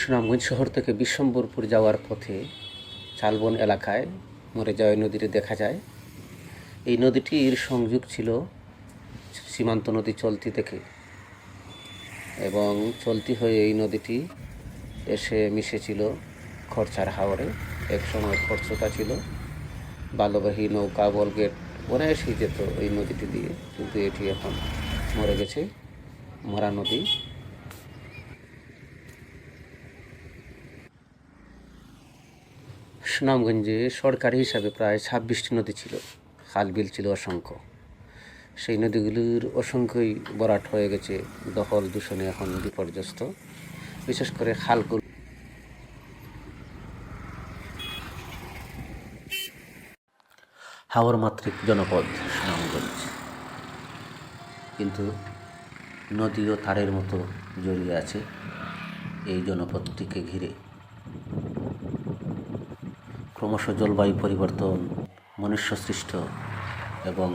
সুনামগঞ্জ শহর থেকে বিশ্বম্বরপুর যাওয়ার পথে চালবন এলাকায় মরে যাওয়া নদীটি দেখা যায়। এই নদীটির সংযোগ ছিল সীমান্ত নদী চলতি থেকে এবং চলতি হয়ে এই নদীটি এসে মিশেছিল খরচার হাওরে। এক সময় খরচতা ছিল। বালবাহী নৌকা, বলগেট অনায়াসই যেত এই নদীটি দিয়ে, কিন্তু এটি এখন মরে গেছে। মরা নদী সুনামগঞ্জে সরকারি হিসাবে প্রায় ছাব্বিশটি নদী ছিল। খাল বিল ছিল অসংখ্য। সেই নদীগুলির অসংখ্যই বরাট হয়ে গেছে, দখল দূষণে এখন বিপর্যস্ত। বিশেষ করে খালগুলো হাওর মাতৃক জনপদ সুনামগঞ্জ। কিন্তু নদী ও তারের মতো জড়িয়ে আছে এই জনপদটিকে ঘিরে। ক্রমশ জলবায়ু পরিবর্তন মনুষ্য সৃষ্ট এবং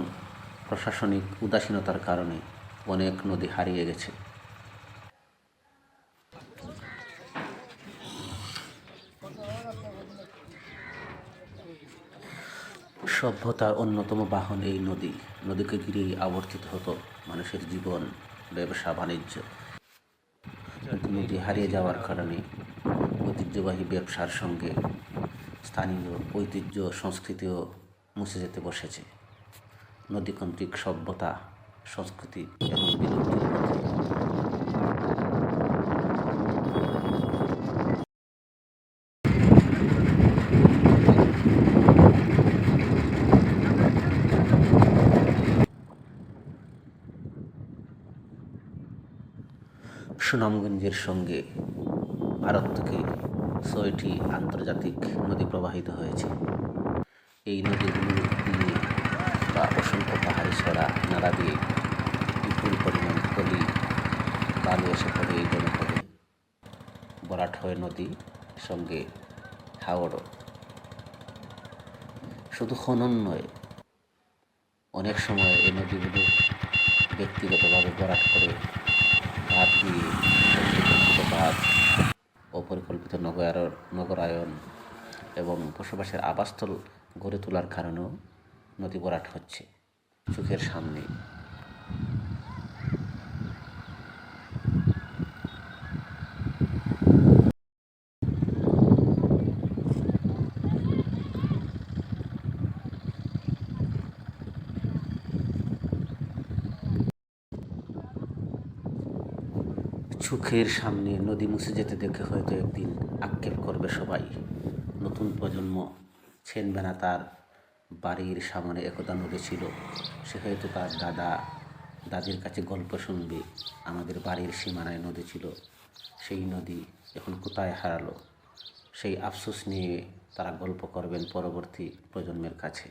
প্রশাসনিক উদাসীনতার কারণে অনেক নদী হারিয়ে গেছে। সভ্যতার অন্যতম বাহন এই নদী। নদীকে ঘিরেই আবর্তিত হতো মানুষের জীবন, ব্যবসা, বাণিজ্য। নদী হারিয়ে যাওয়ার কারণে ঐতিহ্যবাহী ব্যবসার সঙ্গে স্থানীয় ঐতিহ্য, সংস্কৃতিও মুছে যেতে বসেছে। নদীকেন্দ্রিক সভ্যতা, সংস্কৃতি এবং বিলুপ্তির সুনামগঞ্জের সঙ্গে ভারত থেকে ছয়টি আন্তর্জাতিক নদী প্রবাহিত হয়েছে। এই নদীগুলো দিয়ে বা অসংখ্য পাহাড়ি সরা নালা দিয়ে বিপুল পরিমাণ পলি বালু এসে পড়ে এই জনপদে। বরাট হয়ে নদী সঙ্গে হাওড়ও। শুধু খনন নয়, অনেক সময় এই নদীগুলো ব্যক্তিগতভাবে বরাট করে বাঁধ দিয়ে নগরায়ন নগরায়ন এবং বসবাসের আবাসস্থল গড়ে তোলার কারণেও নদী ভরাট হচ্ছে। চোখের সামনে চোখের সামনে নদী মুছে যেতে দেখে হয়তো একদিন আক্ষেপ করবে সবাই। নতুন প্রজন্ম ছেনবে না তার বাড়ির সামনে একদা নদী ছিল। সে হয়তো তার দাদা, দাদির কাছে গল্প শুনবে। আমাদের বাড়ির সীমানায় নদী ছিল। সেই নদী এখন কোথায় হারালো? সেই আফসোস নিয়ে তারা গল্প করবেন পরবর্তী প্রজন্মের কাছে।